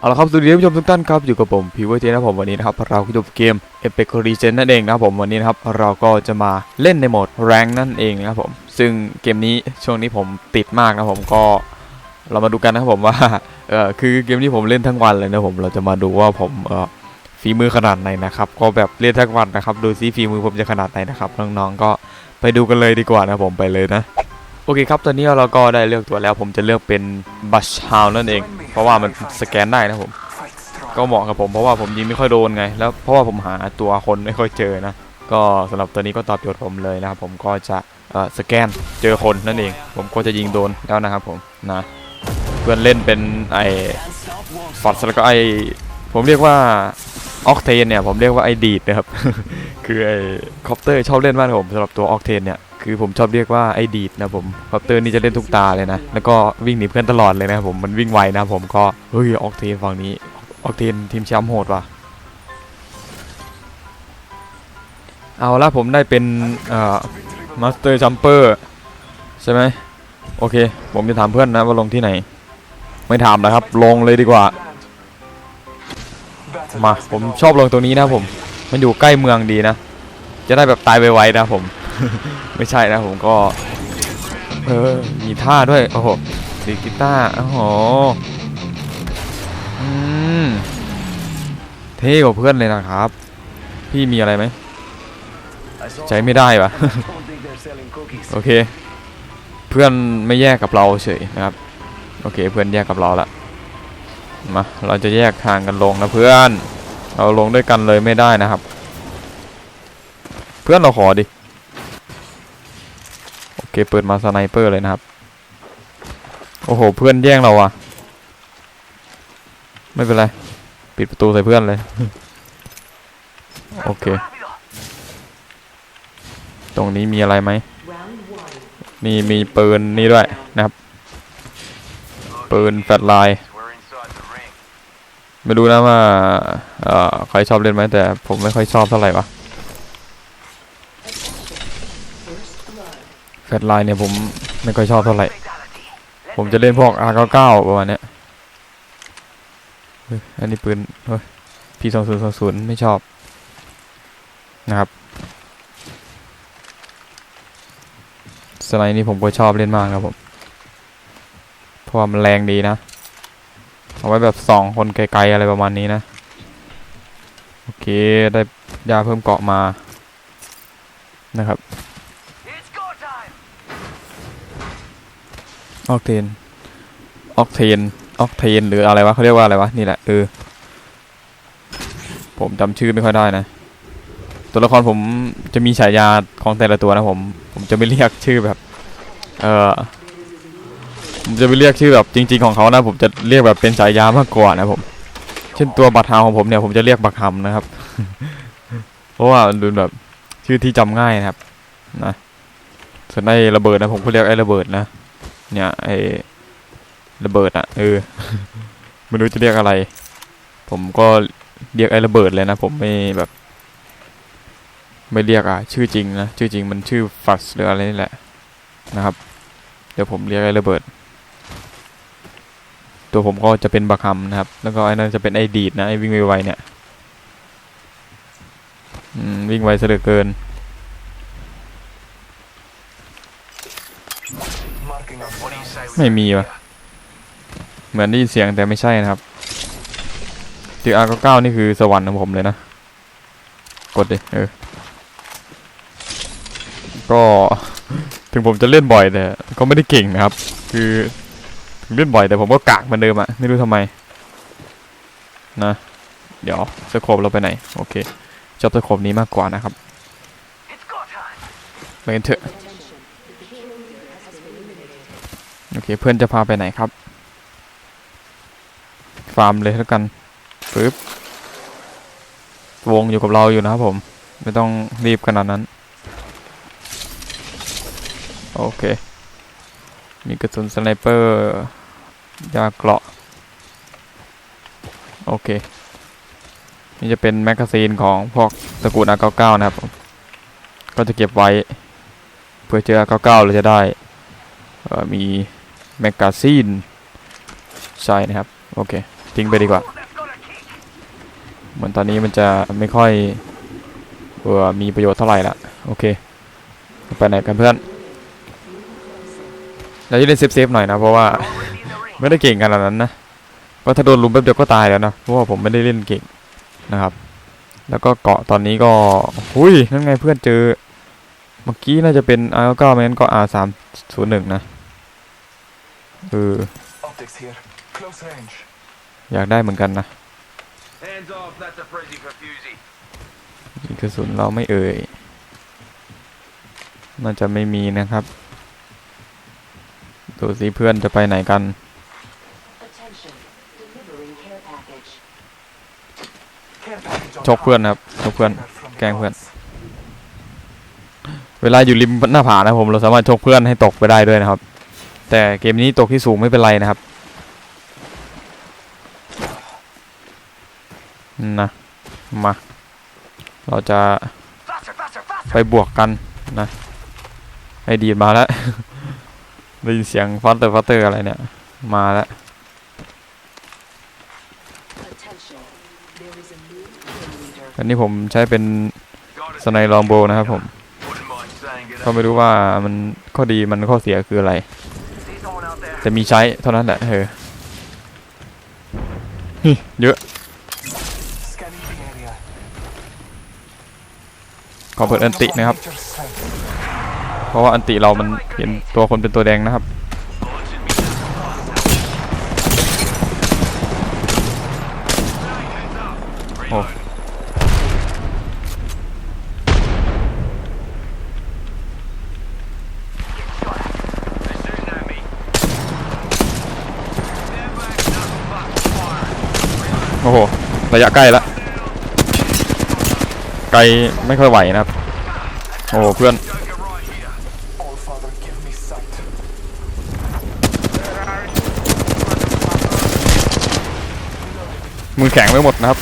เอาละครับสวัสดีท่านผู้ชมทุกท่านครับอยู่กับผมพีเวอร์เจนะผมวันนี้นะครับเราคือจบเกมเอเปกรีเจนนั่นเองนะครับผมวันนี้นะครับเราก็จะมาเล่นในโหมดแรงนั่นเองนะครับผมซึ่งเกมนี้ช่วงนี้ผมติดมากนะผมก็เรามาดูกันนะครับผมว่าเออคือเกมนี้ผมเล่นทั้งวันเลยนะผมเราจะมาดูว่าผมเออฝีมือขนาดไหนนะครับก็แบบเล่นทั้งวันนะครับดูซิฝีมือผมจะขนาดไหนนะครับน้องๆก็ไปดูกันเลยดีกว่านะผมไปเลยนะโอเคครับตอนนี้เราก็ได้เลือกตัวแล้ว ผมจะเลือกเป็นบัชฮาวนั่นเอง ราะว่ามันสแกนได้นะผม ก็เหมาะกับผมเพราะว่าผมยิงไม่ค่อยโดนไง แล้วเพราะว่าผมหาตัวคนไม่ค่อยเจอนะ ก็สำหรับตัวนี้ก็ตอบโจทย์ผมเลยนะครับผมก็จะเออสแกนเจอคนนั่นเอง ผมก็จะยิงโดนแล้วนะครับผมนะเพื่อนเล่นเป็นไอ้ฟอร์ดแล้วก็ไอ้ผมเรียกว่าออกเทนเนี่ยผมเรียกว่าไอ้ดีดนะครับ คือไอ้คอปเตอร์ชอบเล่นมากนะผมสำหรับตัวออกเทนเนี่ย คือผมชอบเรียกว่าไอ้ดีดนะผมคอปเตอร์นี่จะเล่นทุกตาเลยนะ แล้วก็วิ่งหนีเพื่อนตลอดเลยนะครับผม มันวิ่งไวนะผมก็ เฮ้ย ออกเทนฝั่งนี้ ออกเทนทีมแชมป์โหดว่ะ เอาละผมได้เป็นเอ่อมาสเตอร์จัมเปอร์ใช่ไหมโอเค ผมจะถามเพื่อนนะว่าลงที่ไหน ไม่ถามแล้วครับ ลงเลยดีกว่า มา ผมชอบลงตรงนี้นะผม มันอยู่ใกล้เมืองดีนะ จะได้แบบตายไวๆนะผม ไม่ใช่นะผมก็ เออ มีท่าด้วย โอ้โหสีกีตาร์โอ้โหอืมเท่กว่าเพื่อนเลยนะครับ พี่มีอะไรไหมใจไม่ได้วะโอเค เพื่อนไม่แยกกับเราเฉยนะครับ โอเค เพื่อนแยกกับเราละมาเราจะแยกทางกันลงนะเพื่อน เราลงด้วยกันเลยไม่ได้นะครับ เพื่อนเราขอดิ เคเปิดมาสไนเปอร์เลยนะครับ โอ้โห เพื่อนแย่งเราอะไม่เป็นไร ปิดประตูใส่เพื่อนเลย โอเค ตรงนี้มีอะไรไหมนี่มีปืนนี่ด้วยนะครับ ปืนแฟลชไลน์ไม่รู้นะว่าใครชอบเล่นไหมแต่ผมไม่ค่อยชอบเท่าไหร่วะ แฟลไลน์เนี่ยผมไม่ค่อยชอบเท่าไหร่ ผมจะเล่นพวก R99 ประมาณเนี้ยอันนี้ปืนเฮ้ย P2020 ไม่ชอบนะครับสไลด์นี้ผมก็ชอบเล่นมากครับผมเพราะว่ามันแรงดีนะ เอาไว้แบบสองคนไกลๆอะไรประมาณนี้นะ โอเค ได้ยาเพิ่มเกาะมานะครับ ออกเทนออกเทนออกเทนหรืออะไรวะเขาเรียกว่าอะไรวะนี่แหละเออผมจำชื่อไม่ค่อยได้นะ ตัวละครผมจะมีฉายาของแต่ละตัวนะผม ผมจะไม่เรียกชื่อแบบ เออผมจะไม่เรียกชื่อแบบจริง ๆของเขานะ ผมจะเรียกแบบเป็นฉายามากกว่านะผม เช่นตัวบัตรฮาวของผมเนี่ยผมจะเรียกบักฮัมนะครับ เพราะว่าดูแบบชื่อที่จำง่ายนะครับ นะส่วนไอ้ระเบิดนะผมก็เรียกไอ้ระเบิดนะ เนี่ยไอระเบิดอะเออไม่รู้จะเรียกอะไร ผมก็เรียกไอระเบิดเลยนะ ผมไม่แบบ ไม่เรียกอะชื่อจริงนะชื่อจริงมันชื่อฟัสหรืออะไรนี่แหละนะครับ เดี๋ยวผมเรียกไอระเบิด ตัวผมก็จะเป็นบักฮัมนะครับ แล้วก็ไอ้นั่นจะเป็นไอดีดนะไอวิ่งไวๆเนี่ยวิ่งไวเหลือเกิน ไม่มีวะเหมือนได้ยินเสียงแต่ไม่ใช่นะครับตีอาร์เก้านี่คือสวรรค์ของผมเลยนะ กดดิเออ ก็ถึงผมจะเล่นบ่อยแต่ก็ไม่ได้เก่งนะครับ คือถึงเล่นบ่อยแต่ผมก็กากเหมือนเดิมอะไม่รู้ทำไม นะ เดี๋ยวสโคปเราไปไหน โอเคชอบสโคปนี้มากกว่านะครับไปกันเถอะ โอเคเพื่อนจะพาไปไหนครับ ฟาร์มเลยแล้วกันปึ๊บวงอยู่กับเราอยู่นะครับผม ไม่ต้องรีบขนาดนั้น โอเค มีกระสุนสไนเปอร์ยาเกราะ โอเค นี่จะเป็นแมกกาซีนของพวกตระกูล R99 นะครับผม ก็จะเก็บไว้ เพื่อเจอ R99 เราจะได้มี แมกกาซีนใช่นะครับ โอเค ทิ้งไปดีกว่า เหมือนตอนนี้มันจะไม่ค่อยเออมีประโยชน์เท่าไหร่ละโอเค ไปไหนกันเพื่อนเราจะเล่นเซฟๆหน่อยนะ เพราะว่า ไม่ได้เก่งขนาดนั้นนะก็ถ้าโดนลุมแป๊บเดียวก็ตายแล้วนะเพราะว่าผมไม่ได้เล่นเก่งนะครับ แล้วก็เกาะตอนนี้ก็หุยนั่นไงเพื่อนเจอ เมื่อกี้น่าจะเป็น R9 ไม่งั้นก็ R301 นะ เออ Optics here. Close range. อยากได้เหมือนกันนะ Hands off. That's a Prezi for Fusey. ยิงกระสุนเราไม่เอ่ยน่าจะไม่มีนะครับดูสิเพื่อนจะไปไหนกัน Attention, delivering care package. Care package on ชกเพื่อนนะครับชกเพื่อน From the แกล้งเพื่อน gods. เวลาอยู่ริมหน้าผานะผมเราสามารถชกเพื่อนให้ตกไปได้ด้วยนะครับ แต่เกมนี้ตกที่สูงไม่เป็นไรนะครับนะมา เราจะ Faster, faster, faster. ไปบวกกันนะไอดีดมาแล้วได้ยินเสียงฟัตเตอร์ฟัตเตอร์อะไรเนี่ย มาแล้ว Attention, there is a new kill leader. อันนี้ผมใช้เป็น Got it. สไนลองโบนะครับผม Wouldn't mind saying it. ก็ไม่รู้ว่ามันข้อดีมันข้อเสียคืออะไร แต่มีใช้เท่านั้นแหละเออฮึเยอะ Scanning the area. ขอเปิดอันตินะครับ Meter strength. เพราะว่าอันติเรามันเห็นตัวคนเป็นตัวแดงนะครับ ระยะใกล้ละไกลไม่ค่อยไหวนะครับ โอ้เพื่อนมือแข็งไม่หมดนะครับ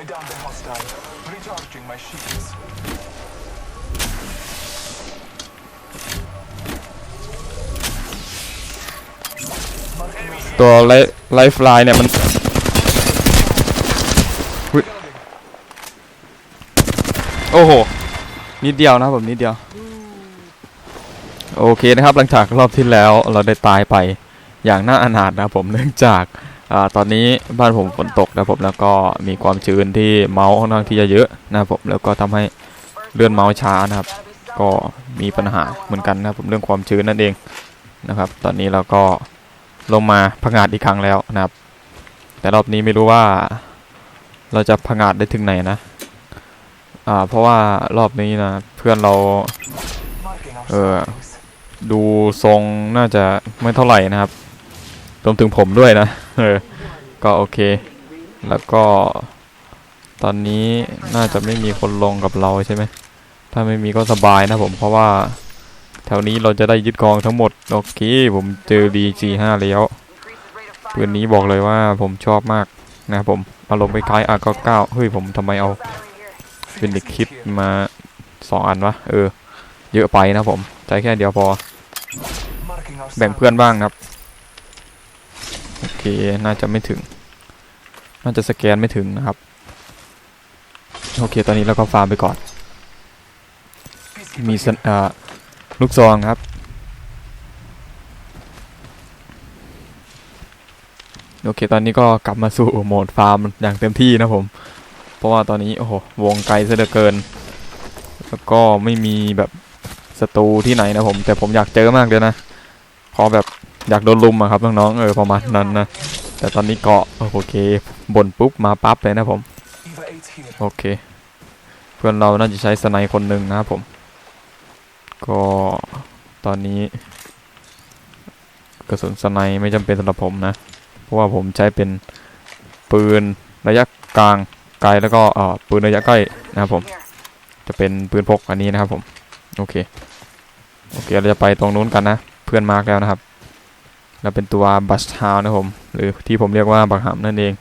I downed the hostile, recharging my shields. ตัวไลไลฟ์ไลน์เนี่ยมันโอ้โห นิดเดียวนะผมนิดเดียว โอเคนะครับ หลังจากรอบที่แล้วเราได้ตายไปอย่างน่าอนาถนะผมเนื่องจากอาตอนนี้บ้านผมฝนตกนะผมแล้วก็มีความชื้นที่เมาส์ค่อนข้างที่จะเยอะนะผมแล้วก็ทำให้เลื่อนเมาส์ช้านะครับ ก็มีปัญหาเหมือนกันนะผมเรื่องความชื้นนั่นเองนะครับ ตอนนี้เราก็ ลงมาพังงาดอีกครั้งแล้วนะครับ แต่รอบนี้ไม่รู้ว่า เราจะพังงาดได้ถึงไหนนะ อ่า เพราะว่ารอบนี้นะเพื่อนเรา Marking our Uh, surroundings. ดูทรงน่าจะไม่เท่าไหร่นะครับรวมถึงผมด้วยนะเออก็โอเค แล้วก็ ตอนนี้น่าจะไม่มีคนลงกับเราใช่ไหมถ้าไม่มีก็สบายนะผมเพราะว่า แถวนี้เราจะได้ยึดครองทั้งหมด โอเค ผมเจอ BG5 แล้วปืนนี้บอกเลยว่าผมชอบมากนะครับผมอารมณ์คล้ายๆ R99 เฮ้ยผมทำไมเอาเป็นเด็กคิดมาสองอันวะเออ เยอะไปนะผมใช้แค่เดียวพอ แบ่งเพื่อนบ้างครับ โอเค น่าจะไม่ถึง น่าจะสแกนไม่ถึงนะครับ โอเค ตอนนี้เราก็ฟาร์มไปก่อน มีสนอ่า ลูกซองครับ โอเค ตอนนี้ก็กลับมาสู่โหมดฟาร์มอย่างเต็มที่นะผม เพราะว่าตอนนี้ โอ้โห วงไกลซะเหลือเกิน แล้วก็ไม่มีแบบศัตรูที่ไหนนะผม แต่ผมอยากเจอมากเลยนะพอแบบอยากโดนลุมอะครับน้องๆ เออประมาณนั้นนะ แต่ตอนนี้เกาะโอเคบนปุ๊บมาปั๊บเลยนะผม โอเค เพื่อนเราน่าจะใช้สไนคนหนึ่งนะครับผม ก็ตอนนี้ กระสุนสไนไม่จำเป็นสำหรับผมนะ เพราะว่าผมใช้เป็นปืนระยะกลางไกลแล้วก็เอ่อปืนระยะใกล้นะครับผม จะเป็นปืนพกอันนี้นะครับผม โอเค โอเค เราจะไปตรงนู้นกันนะ เพื่อนมาร์กแล้วนะครับ เราเป็นตัวบัสทาวนะผม หรือที่ผมเรียกว่าบังหามนั่นเอง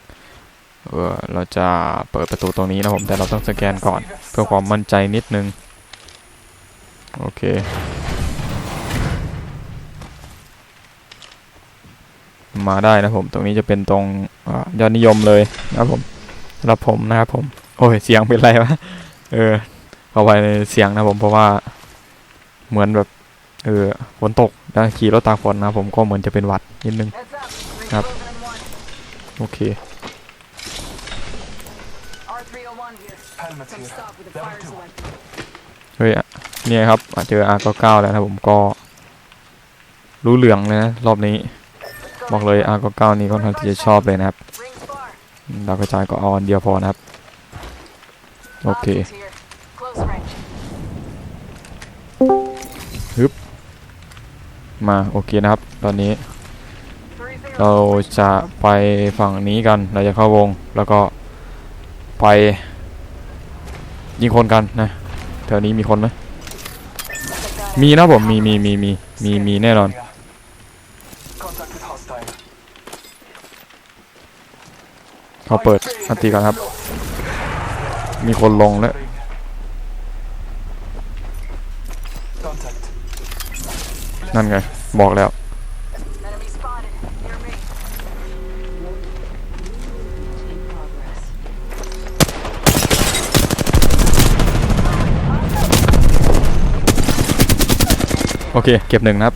เออเราจะเปิดประตูตรงนี้นะผม แต่เราต้องสแกนก่อน เพื่อความมั่นใจนิดนึง โอเค มาได้นะผม ตรงนี้จะเป็นตรงอยอดนิยมเลยนะครับผมสำหรับผมนะครับผม โอ้ย เสียงเป็นไรวะ เออ เข้าไปในเสียงนะผมเพราะว่า เหมือนแบบ เออ ฝนตกแล้วขี่รถตากฝนนะผมก็เหมือนจะเป็นหวัดนิดนึง Heads up. Yep. Moving in one. โอเค เฮ้ยอะ เนี่ยครับเจอะเจอ R99 แล้วนะผมก็รู้เหลืองเลยนะรอบนี้ บอกเลย R99 นี่ค่อนข้างที่จะชอบเลยนะครับดาวกระจายก็เอาอันเดียวพอนะครับ โอเค Optics here. Close range. มาโอเคนะครับ ตอนนี้ เราจะไปฝั่งนี้กันเราจะเข้าวงแล้วก็ไปยิงคนกันนะแถวนี้มีคนไหม มีนะผมมีมีมีมีมีมีแน่นอนเขาเปิดอันตีกันครับ มีคนลงแล้วนั่นไง บอกแล้ว โอเค เก็บหนึ่งนะครับ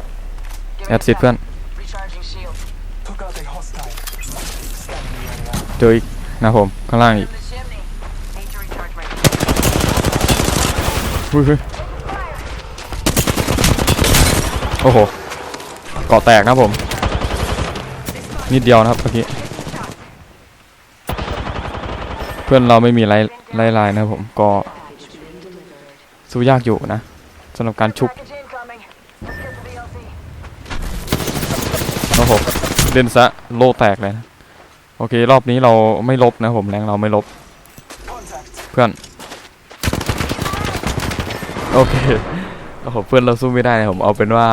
แอดซิดเพื่อน Recharging shield. Took out a hostile. Scanning the area. เจออีกนะผม ข้างล่างอีก In the chimney. Need to recharge my เฮ้ยเฮ้ยโอ้โหเกาะแตกนะครับผม นิดเดียวนะครับเมื่อกี้ เพื่อนเราไม่มีไล่ไล่ลายนะครับผมก็ package being delivered. สู้ยากอยู่นะสำหรับการชุบ Package incoming. Let's get to the LZ. โอ้โห เล่นซะโลแตกเลยนะโอเค รอบนี้เราไม่ลบนะผมแรงเราไม่ลบ เพื่อน โอเคโอ้โหเพื่อนเราสู้ไม่ได้นะผมเอาเป็นว่า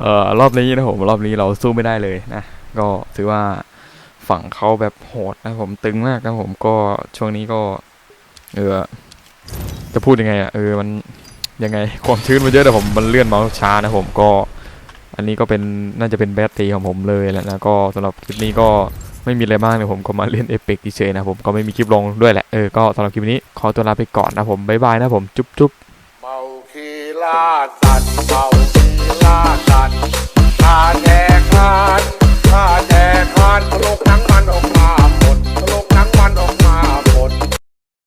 เอ่อรอบนี้นะผมรอบนี้เราสู้ไม่ได้เลยนะก็ถือว่าฝั่งเขาแบบโหดนะผมตึงมากนะผมก็ช่วงนี้ก็ เออจะพูดยังไงอะเออมันยังไงความชื้นมันเยอะแต่ผมมันเลื่อนเมาส์ช้านะผมก็ อันนี้ก็เป็นน่าจะเป็นแบตตีของผมเลยแหละนะก็สำหรับคลิปนี้ก็ไม่มีอะไรมากเลยผมก็มาเล่นเอพิกเฉยนะผมก็ไม่มีคลิปลงด้วยแหละเออก็สำหรับคลิปนี้ขอตัวลาไปก่อนนะผมบ๊ายบายนะผมจุ๊บจุ๊บเมาคีลาสัตเมาคีลาสัตว์าแดกคานาแดกคาลุหนังมันออกมา